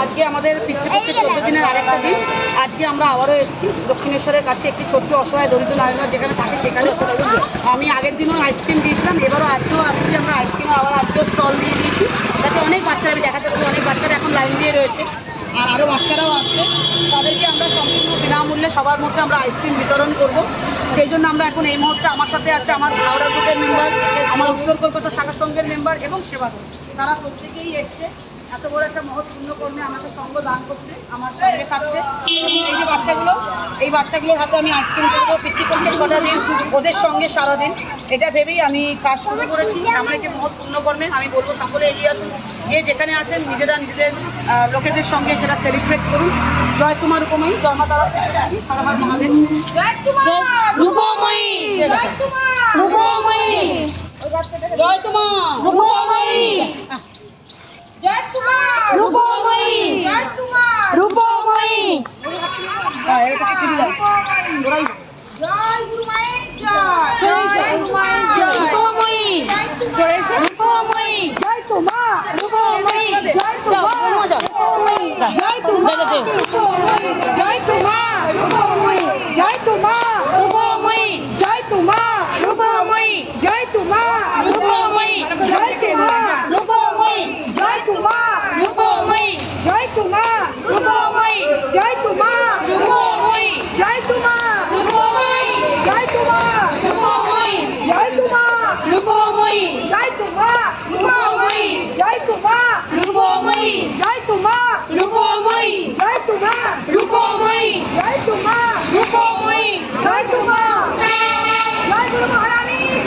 আজকে আমাদের দিনের আরেকটা দিন আজকে আমরা আবারও এসেছি দক্ষিণেশ্বরের কাছে একটি অসহায় দরিদ্র যেখানে থাকে সেখানে আমি আগের দিনও আইসক্রিম দিয়েছিলাম এবারও আজকেও আসছি আমরা আইসক্রিম আবার আজকেও স্টল দিয়ে দিয়েছি যাতে অনেক বাচ্চারা আমি দেখাতে অনেক বাচ্চারা এখন লাইন দিয়ে রয়েছে আর আরও বাচ্চারাও আসছে তাদেরকে আমরা সম্পূর্ণ বিনামূল্যে সবার মধ্যে আমরা আইসক্রিম বিতরণ করব। সেই জন্য আমরা এখন এই মুহূর্তে আমার সাথে আছে আমার হাওড়া গ্রুপের মেম্বার আমার উত্তর কলকাতা শাখা সংঘের মেম্বার এবং সেবা তারা প্রত্যেকেই এসছে। এত বড় একটা মহৎ পুণ্যকর্মে আমাকে সঙ্গ দান করতে আমার সঙ্গে থাকতে এই যে বাচ্চাগুলো এই বাচ্চাগুলোর হাতে আমি আইসক্রিম করব পিতৃপক্ষের কটা দিন ওদের সঙ্গে সারাদিন। এটা ভেবেই আমি কাজ শুরু করেছি। আমার একটি মহৎ পুণ্যকর্মে আমি বলব সকলে এগিয়ে আসুন। যে যেখানে আছেন নিজেরা নিজেদের লোকেদের সঙ্গে সেটা সেলিব্রেট করুন। জয় কুমার উপময়ী জয় মা তারা সেক্রেটারি হরহর মহাদেব। জয় রূপময়ী! জয় রূপময়ী! জয় কুমার! রূপময়ী রূপময়ী জয় তোমা জয় তোমা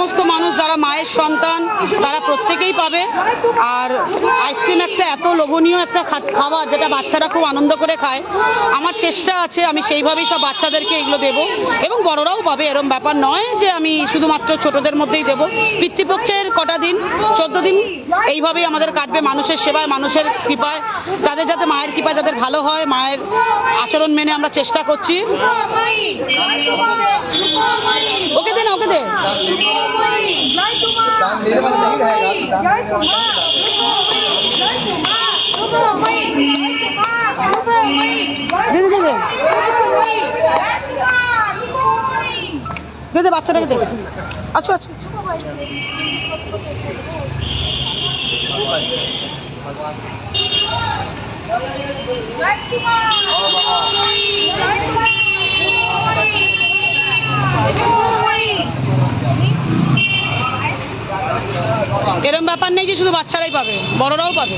সমস্ত মানুষ যারা মায়ের সন্তান, তারা প্রত্যেকেই পাবে। আর আইসক্রিম একটা এত লোভনীয় একটা খাবার যেটা বাচ্চারা খুব আনন্দ করে খায়। আমার চেষ্টা আছে, আমি সেইভাবেই সব বাচ্চাদেরকে এগুলো দেব। এবং বড়রাও পাবে, এরম ব্যাপার নয় যে আমি শুধুমাত্র ছোটদের মধ্যেই দেব। পিতৃপক্ষের কটা দিন, চোদ্দ দিন, এইভাবেই আমাদের কাটবে মানুষের সেবায়, মানুষের কৃপায়। যাদের যাতে মায়ের কৃপায় যাদের ভালো হয়, মায়ের আচরণ মেনে আমরা চেষ্টা করছি। ওকে দে ওকে দে। দে দে বাচ্চাটাকে দে আছো আছো ভগবান এরম ব্যাপার নেই যে শুধু বাচ্চারাই পাবে, বড়রাও পাবে।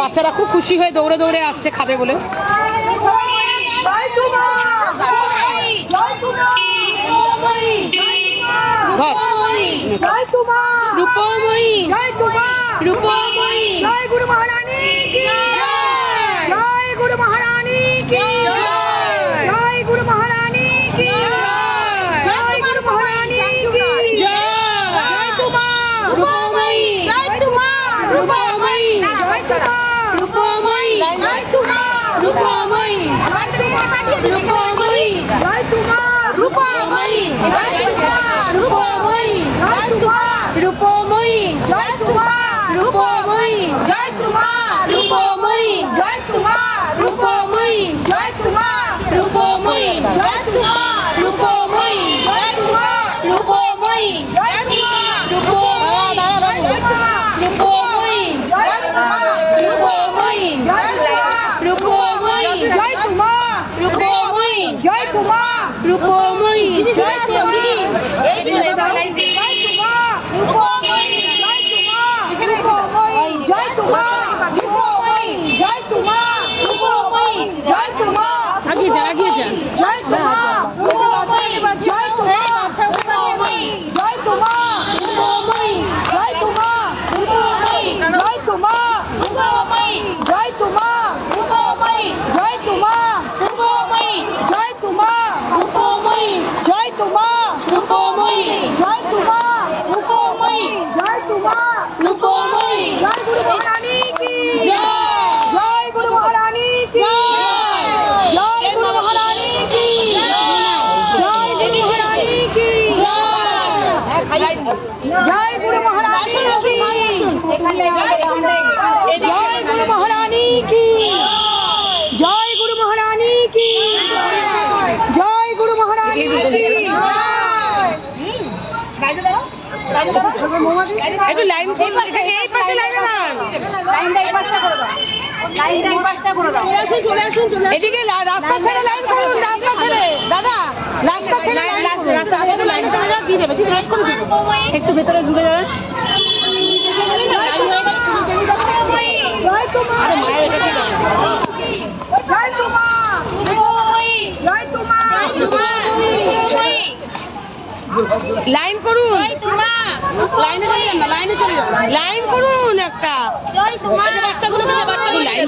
বাচ্চারা খুব খুশি হয়ে দৌড়ে দৌড়ে আসছে, খাবে বলে Рукою моїм! Гайдука! Рукою моїм! দিদি দিদি আসুন দিদি। এই দিদি একটু লাইন এই পাশে লাইনে করে দাও এদিকে রাস্তা ছেড়ে লাইন করুন রাস্তা ছেড়ে। দাদা রাস্তা ছেড়ে রাস্তা ছেড়ে লাইন একটু ভেতরে ঢুকে যাবেন তোমার তোমার লাইন করুন। লাইনে চলে যান লাইনে চলে যান। লাইন করুন একটা। বাচ্চাগুলো লাইন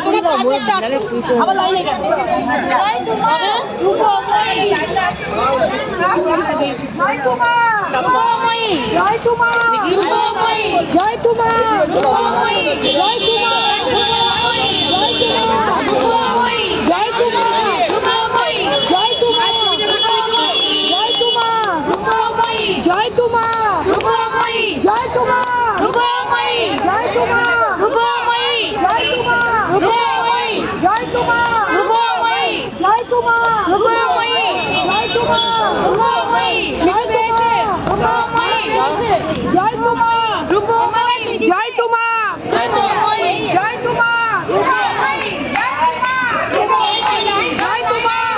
জয় তোমা জয় জয় জয় জয় তোমা। জয় তোমা। জয় তোমা। জয় তোমা।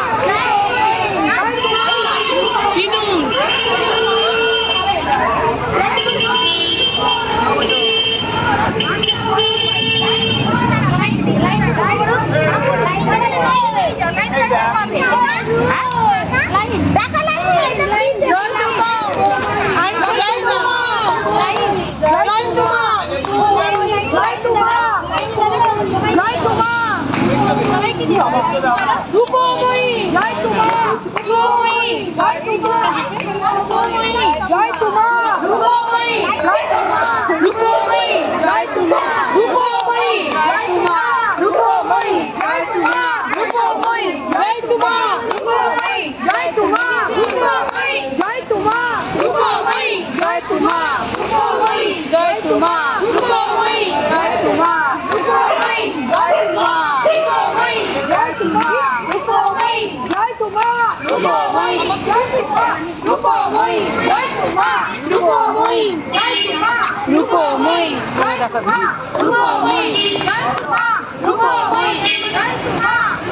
Rupo-Moin! Rupo-Moin! Rupo-Moin! Rupo-Moin!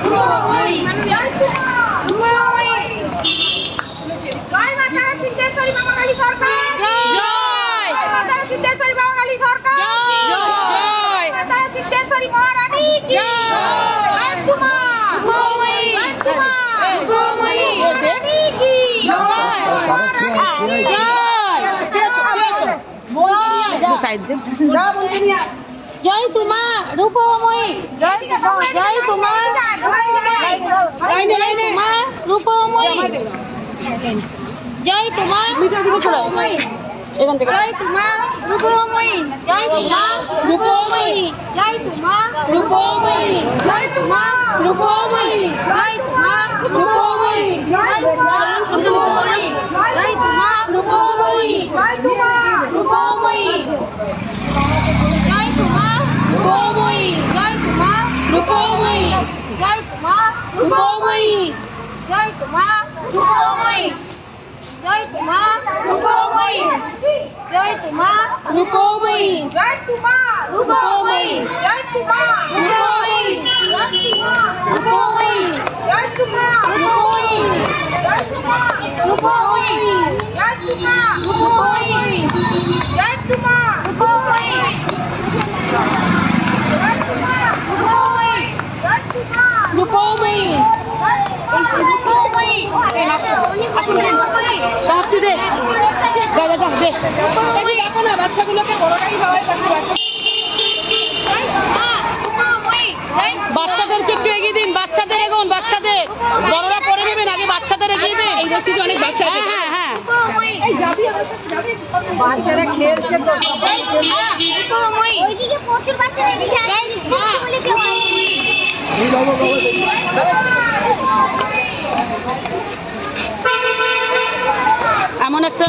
Rupo-Moin! Rupo-Moin! জয় মাতা সিদ্ধেশ্বরী মামা কালী সরকার জয় মাতা সিদ্ধেশ্বরী মামা কালী সরকার জয় মাতা সিদ্ধেশ্বরী মহারানী জয় কুমার কুমার কুমার সাইড দিন জয় তোমা রূপময়ী জয় জয় তোমা লাইনে লাইনে রূপময়ী জয় তোমা রূপময়ী এখান থেকে জয় তোমা রূপময়ী জয় তোমা রূপময়ী জয় তোমা রূপময়ী জয় তোমা রূপময়ী জয় তোমা রূপময়ী জয় তোমা রূপময়ী জয় তোমা রূপময়ী জয় তোমা রূপময়ী জয় Rupowi, Jaitma, Rupowi, Jaitma, Rupowi, Jaitma, Rupowi, Jaitma, Rupowi, Jaitma, Rupowi, Jaitma, Rupowi, Jaitma, Rupowi, Jaitma, Rupowi, Jaitma, Rupowi, Jaitma, Rupowi, Jaitma, Rupowi. Rupmoyee Rupmoyee Rupmoyee শাস্তি দে। যা যা যা দে দেখো না বাচ্চাগুলোকে বড়রাই হয় বাচ্চাদেরকে একটু এগিয়ে দিন বাচ্চাদের এগোন বাচ্চাদের। বড়রা পরে নেবেন আগে বাচ্চাদের এগিয়ে দিন। এই বস্তিতে অনেক বাচ্চা আছে। হ্যাঁ হ্যাঁ বাচ্চারা খেলছে তো ওইদিকে প্রচুর বাচ্চারা এদিকে আসে বলে কেউ আসেনি এমন একটা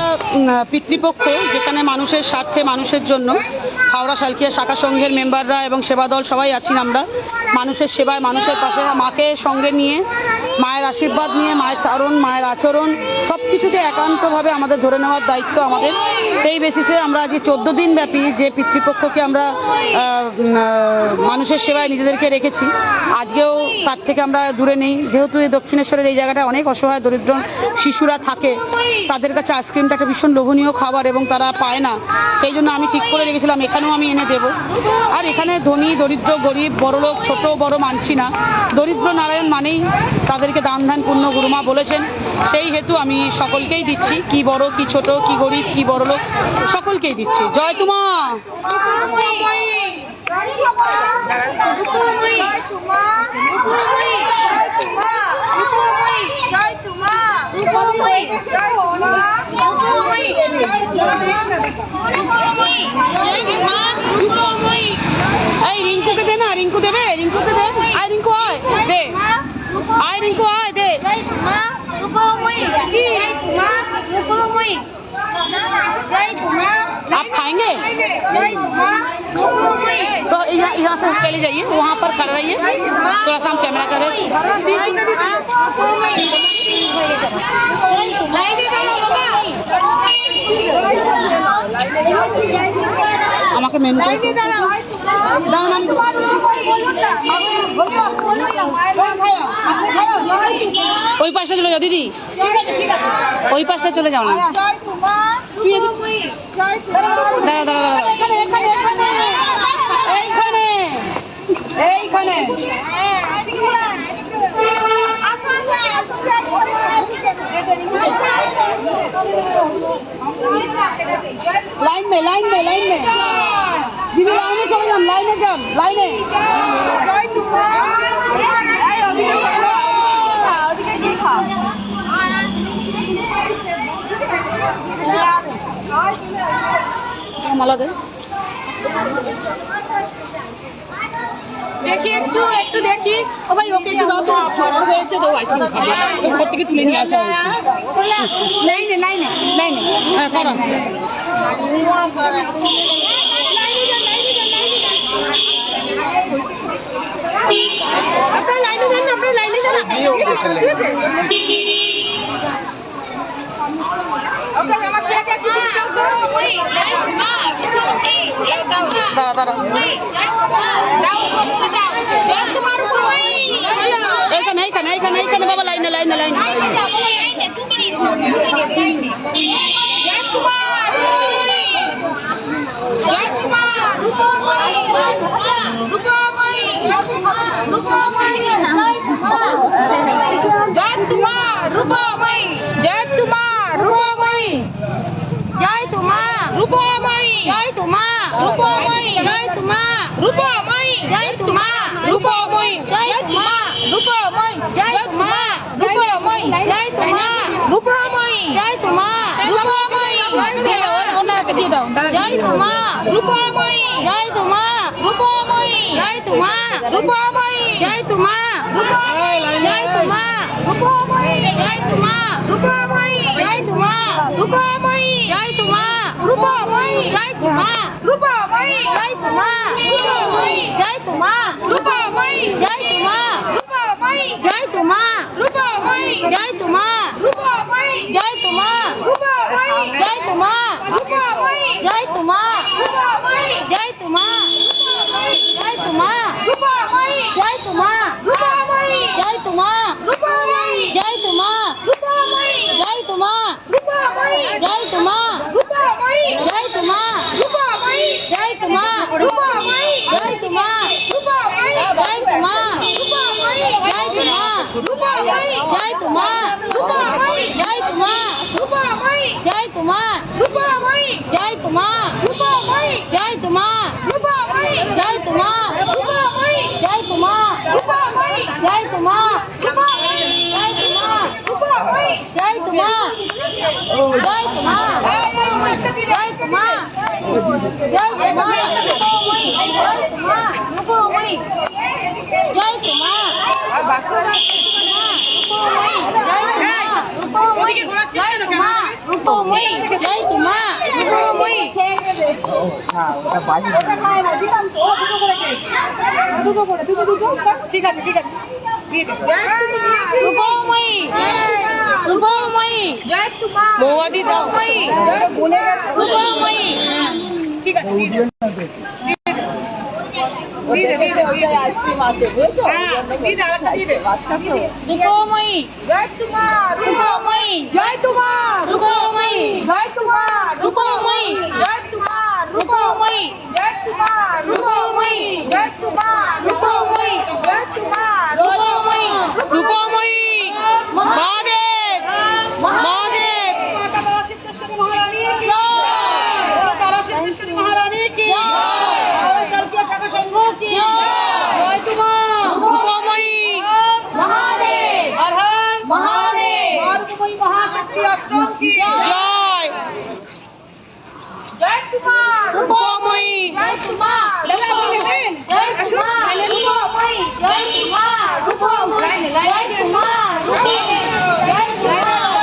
পিতৃপক্ষ যেখানে মানুষের স্বার্থে, মানুষের জন্য হাওড়া, শালকিয়া শাখা সংঘের মেম্বাররা এবং সেবা দল সবাই আছি আমরা। মানুষের সেবায়, মানুষের পাশে মাকে সঙ্গে নিয়ে, মায়ের আশীর্বাদ নিয়ে, মায়ের চারণ, মায়ের আচরণ সব কিছুকে একান্তভাবে আমাদের ধরে নেওয়ার দায়িত্ব আমাদের। সেই বেসিসে আমরা আজকে চোদ্দ দিন ব্যাপী যে পিতৃপক্ষকে আমরা মানুষের সেবায় নিজেদেরকে রেখেছি। আজকেও তার থেকে আমরা দূরে নেই। যেহেতু এই দক্ষিণেশ্বরের এই জায়গাটা অনেক অসহায়, দরিদ্র শিশুরা থাকে, তাদের কাছে আইসক্রিমটা একটা ভীষণ লোভনীয় খাবার এবং তারা পায় না। সেই জন্য আমি ঠিক করে রেখেছিলাম, এখানেও আমি এনে দেবো। আর এখানে ধনী, দরিদ্র, গরিব, বড়লোক, ছোট, বড় মানছি না। দরিদ্র নারায়ণ মানেই তাদেরকে দান ধান পূর্ণ গুরুমা বলেছেন। সেই হেতু আমি সকলকেই দিচ্ছি, কি বড়, কি ছোট, কি গরিব, কি বড় লোক সকলকেই দিচ্ছি। জয় তোমা! 来一套吗不会不会不会不会不会不会不会不会不会不会不会不会不会不会不会不会不会 जाइए वहाँ पर खड़े रहिए थोड़ा सा हम कैमरा करें আমাকে মেনু দাও না ওই পাশে চলে যাও দিদি ওই পাশে চলে যাও না এইখানে লাইন মে লাইন মে লাইন মে। দিদি লাইনে চলে যান লাইনে যান লাইনে মালা দে। দেখি একটু একটু দেখি। ও ভাই ওকে একটু দাও তো ছোট হয়েছে তো আইসক্রিম খাবে। ওই ঘর থেকে তুলে নিয়ে আসা লাইনে লাইনে লাইনে। হ্যাঁ করো। আপনার লাইনে যান আপনার লাইনে যান Oke, Jangan tuh માં રૂપામણી જય ધુમા રૂપામણી જય ધુમા રૂપામણી જય ધુમા રૂપામણી જય ધુમા રૂપામણી જય ધુમા રૂપામણી જય না ওটা বাজি খায় না দিলাম তো দুটো করে খেয়েছি দুটো করে দুটো দুটো ঠিক আছে ঠিক আছে ঠিক আছে জয় তোমার জয় তোমার জয় তোমার রূপময়ী। জয়তুমা রূপময়ী। জয়তুমা রূপময়ী। জয়তুমা রূপময়ী। রূপময়ী। মহাদেব। মহাদেব। মহারানী কি স্বর্গীয় শাখা সংঘ কি জয়তুমা রূপময়ী মহাদেব। মহাদেব। মহাদেব মহাশক্তি আশ্রম। Jai Kumar! Rukomoi! Jai Kumar! Lagay mo rin! Jai Kumar! Rukomoi! Jai Kumar! Rukomoi! Jai Kumar! Rukomoi! Jai Kumar!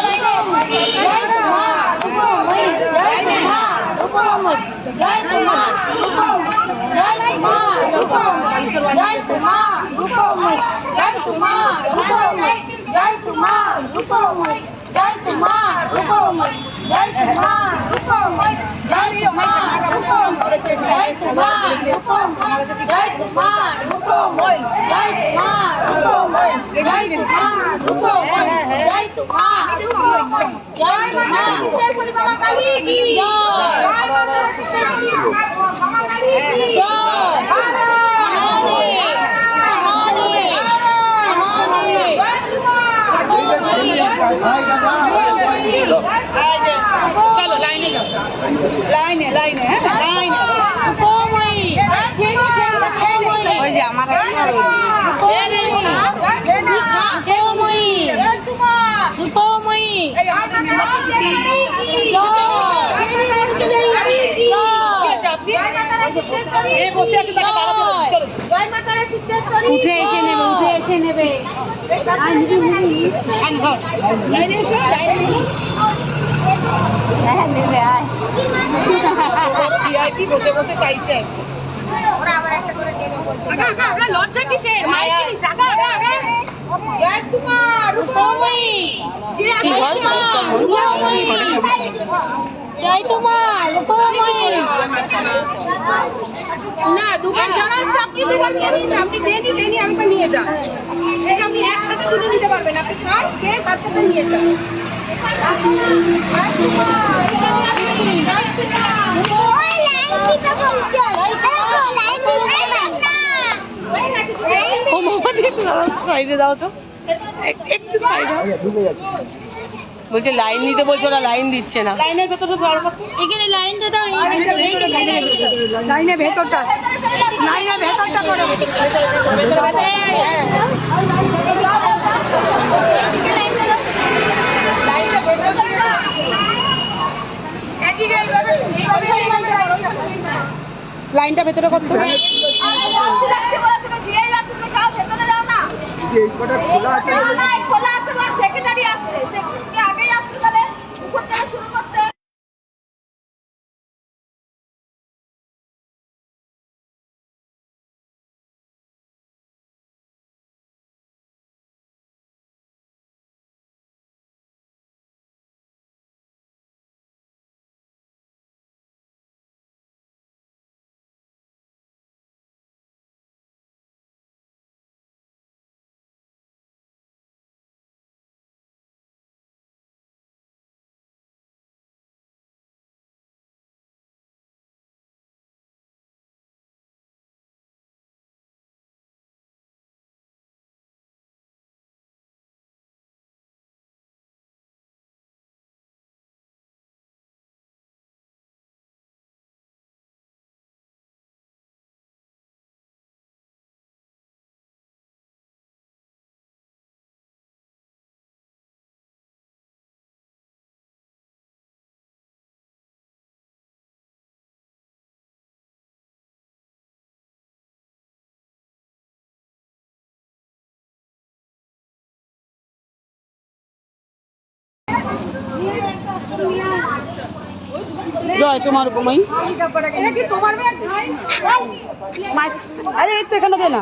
Rukomoi! Jai Kumar! Rukomoi! Jai Kumar! Rukomoi! Jai Kumar! Rukomoi! Jai Kumar! Rukomoi! Jai Kumar! Rukomoi! Jai Kumar! Rukomoi! Jai জয় মা কালী কি জয় মা কালী বসে উঠে এসে নেবে উঠে এসে নেবে। হ্যাঁ, হ্যাঁ, বসে চাইছে? লজ্জা কিসের? মাইক জয় কুমার রূপময়ী। রূপময়ী। জয় তোমার না দুবার জানার চাকরি দুবার নিয়ে নিন আপনি নিয়ে যান ঠিক আপনি একসাথে দুটো নিতে পারবেন আপনি খান খেয়ে বাচ্চাটা নিয়ে যান। সাইডে দাও তো। একটু সাইডে বলছে লাইন দিতে বলছে ওরা লাইন দিচ্ছে না লাইনের ভেতরে এখানে লাইনটা দাও লাইনের ভেতরটা লাইনের ভেতরটা করো লাইনটা ভেতরে করতে হবে যে এই কটা খোলা আছে? খোলা আছে সেক্রেটারি আসছে। সে আগেই আসতে তাহলে? দুপুর থেকে শুরু করতে জয় তোমার ভাই আরে তো এখানে দে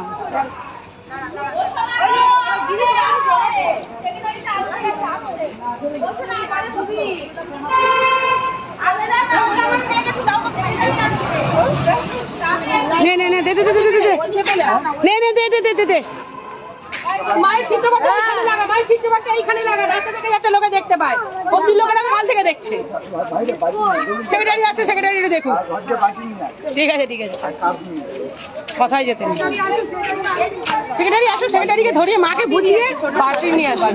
নে নে নে, দে দে দে দে দে দে। নে নে, দে দে দে দে দে। মায়ের চিত্রপটটা এইখানে লাগা মায়ের চিত্রপটটা এইখানে লাগা রাস্তা থেকে যাতে লোকে দেখতে পায়। লোকেরা কাল থেকে দেখছে। সেক্রেটারি আছে সেক্রেটারি দেখুন। ঠিক আছে ঠিক আছে। কথাই যেতে সেক্রেটারি আসুন সেক্রেটারিকে ধরিয়ে মাকে বুঝিয়ে বাড়ি নিয়ে আসুন।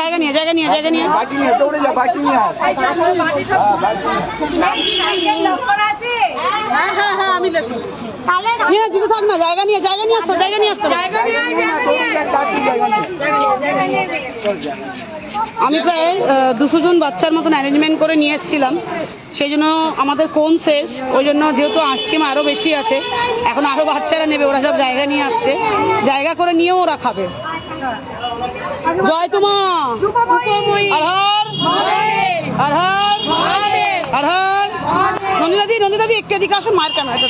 জায়গা নিয়ে জায়গা নিয়ে জায়গা নিয়ে। বাটি নিয়ে দৌড়ে যা বাটি নিয়ে। হ্যাঁ হ্যাঁ হ্যাঁ হ্যাঁ আমি দেখি নিয়ে দিতে থাক না জায়গা নিয়ে জায়গা নিয়ে আসতো জায়গা নিয়ে আসতো আমি প্রায় দুশো জন বাচ্চার মতন অ্যারেঞ্জমেন্ট করে নিয়ে এসেছিলাম। সেই জন্য আমাদের কোন শেষ? ওই জন্য যেহেতু আইসক্রিম আরও বেশি আছে এখন আরও বাচ্চারা নেবে ওরা সব জায়গা নিয়ে আসছে। জায়গা করে নিয়েও ওরা খাবে। জয় তোমা। আর হর নন্দিদাদি নন্দিদাদি একটু এদিকে আসুন মায়ের ক্যামেরাটা